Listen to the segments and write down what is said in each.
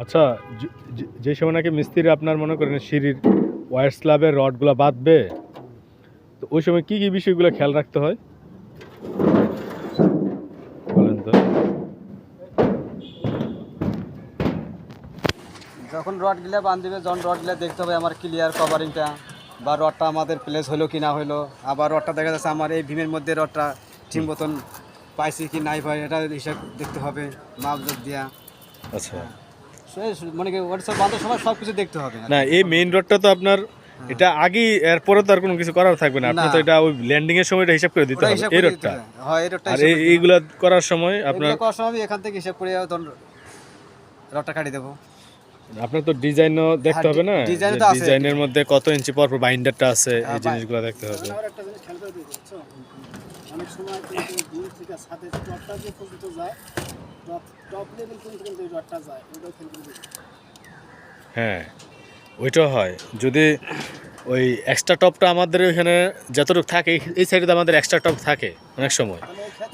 আচ্ছা যে- সময় নাকি মিস্ত্রি আপনার মনে করেন সিঁড়ির ওয়ার স্ল্যাবের রডগুলো বাঁধবে তো ওই সময় কী কী বিষয়গুলো খেয়াল রাখতে হয়? বলেন তো। যখন রড গিলা বান্ধিবে যখন রড গিলা দেখতে হবে আমার ক্লিয়ার কভারিংটা বা রডটা আমাদের প্লেস হলো কি না হলো। আবার রডটা দেখা যাচ্ছে আমার এই ভীমের মধ্যে রডটা ঠিক মতন পাইছি কি নাই পাই এটা হিসাব দেখতে হবে মাপ দিয়া। আচ্ছা। মানে সব বাঁধার সময় সব কিছু দেখতে হবে। না এই মেইন রডটা তো আপনার এটা আগেই এরপরে তো আর কোনো কিছু করার থাকবে না। আপনি তো এটা ওই ল্যান্ডিং এর সময় হিসাব করে দিতে হবে এই রডটা। হয় এই রডটা আর। এইগুলা করার সময় আপনার করার সময় আমি এখান থেকে হিসাব করে তখন রডটা কাটি দেবো। আপনার তো ডিজাইনও দেখতে হ্যাঁ, হবে না? ডিজাইন তো আছে। ডিজাইনের মধ্যে কত ইঞ্চি পর পর বাইন্ডারটা আছে এই হ্যাঁ, জিনিসগুলো দেখতে হবে? অনেক সময় দূর থেকে ছাদে যে টপটা যে পর্যন্ত যায় টপ টপ লেভেল পর্যন্ত কিন্তু এই রডটা যায় ওটাও খেয়াল হ্যাঁ ওইটাও হয়। যদি ওই এক্সট্রা টপটা আমাদের ওইখানে যতটুকু থাকে এই- এই সাইডে আমাদের এক্সট্রা টপ থাকে অনেক সময়।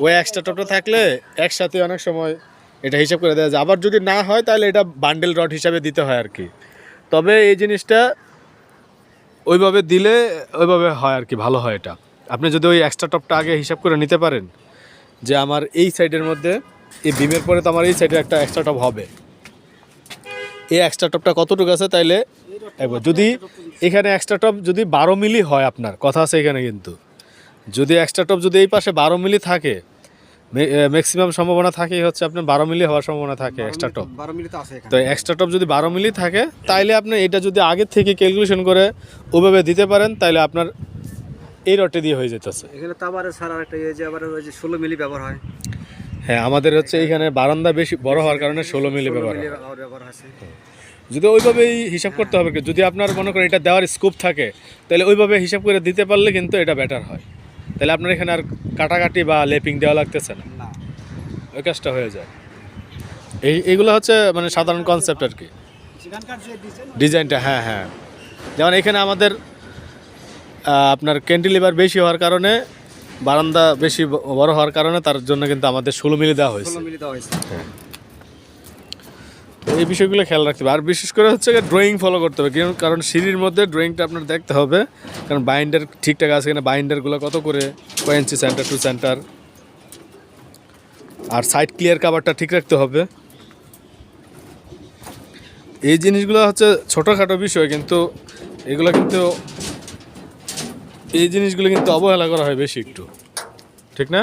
ওই এক্সট্রা টপটা থাকলে একসাথে অনেক সময় এটা হিসাব করে দেওয়া যায়। আবার যদি না হয় তাহলে এটা বান্ডেল রড হিসাবে দিতে হয় আর কি। তবে এই জিনিসটা ওইভাবে দিলে ওইভাবে হয় আর কি ভালো হয় এটা। আপনি যদি ওই এক্সট্রা টপটা আগে হিসাব করে নিতে পারেন যে আমার এই সাইডের মধ্যে এই বিমের পরে তো আমার এই সাইডে একটা এক্সট্রা টপ হবে। এই এক্সট্রা টপটা কতটুকু আছে তাইলে একবার যদি এখানে এক্সট্রা টপ যদি বারো মিলি হয় আপনার কথা আছে এখানে কিন্তু। যদি এক্সট্রা টপ যদি এই পাশে বারো মিলি থাকে ম্যাক্সিমাম সম্ভাবনা থাকে হচ্ছে আপনার বারো মিলি হওয়ার সম্ভাবনা থাকে এক্সট্রা টপ বারো মিনিট আছে তো এক্সট্রা টপ যদি বারো মিলি থাকে তাইলে আপনি এটা যদি আগে থেকে ক্যালকুলেশন করে ওভাবে দিতে পারেন তাহলে আপনার এই রটে দিয়ে হয়ে যেতেছে। এখানে তো আবার স্যার আরেকটা ইয়ে যে আবার ওই যে ষোলো মিলি ব্যবহার হয়। হ্যাঁ আমাদের হচ্ছে এইখানে বারান্দা বেশি বড় হওয়ার কারণে ষোলো মিলি ব্যবহার যদি ওইভাবেই হিসাব করতে হবে যদি আপনার মনে করেন এটা দেওয়ার স্কোপ থাকে তাহলে ওইভাবে হিসাব করে দিতে পারলে কিন্তু এটা বেটার হয়। তাহলে আপনার এখানে আর কাটাকাটি বা লেপিং দেওয়া লাগতেছে না। ওই কাজটা হয়ে যায়। এই এইগুলো হচ্ছে মানে সাধারণ কনসেপ্ট আর কি। ডিজাইনটা হ্যাঁ হ্যাঁ। যেমন এখানে আমাদের আপনার ক্যান্টিলিভার বেশি হওয়ার কারণে বারান্দা বেশি বড় হওয়ার কারণে তার জন্য কিন্তু আমাদের ষোলো মিলি দেওয়া হয়েছে। এই বিষয়গুলো খেয়াল রাখতে হবে। আর বিশেষ করে হচ্ছে ড্রয়িং ফলো করতে হবে। কারণ- কারণ সিঁড়ির মধ্যে ড্রয়িংটা আপনার দেখতে হবে। কারণ বাইন্ডার ঠিকঠাক আছে কিনা বাইন্ডারগুলো কত করে? কয় ইঞ্চি সেন্টার টু সেন্টার আর সাইড ক্লিয়ার কাভারটা ঠিক রাখতে হবে। এই জিনিসগুলো হচ্ছে ছোটোখাটো বিষয় কিন্তু এগুলো কিন্তু এই জিনিসগুলো কিন্তু অবহেলা করা হয় বেশি একটু। ঠিক না?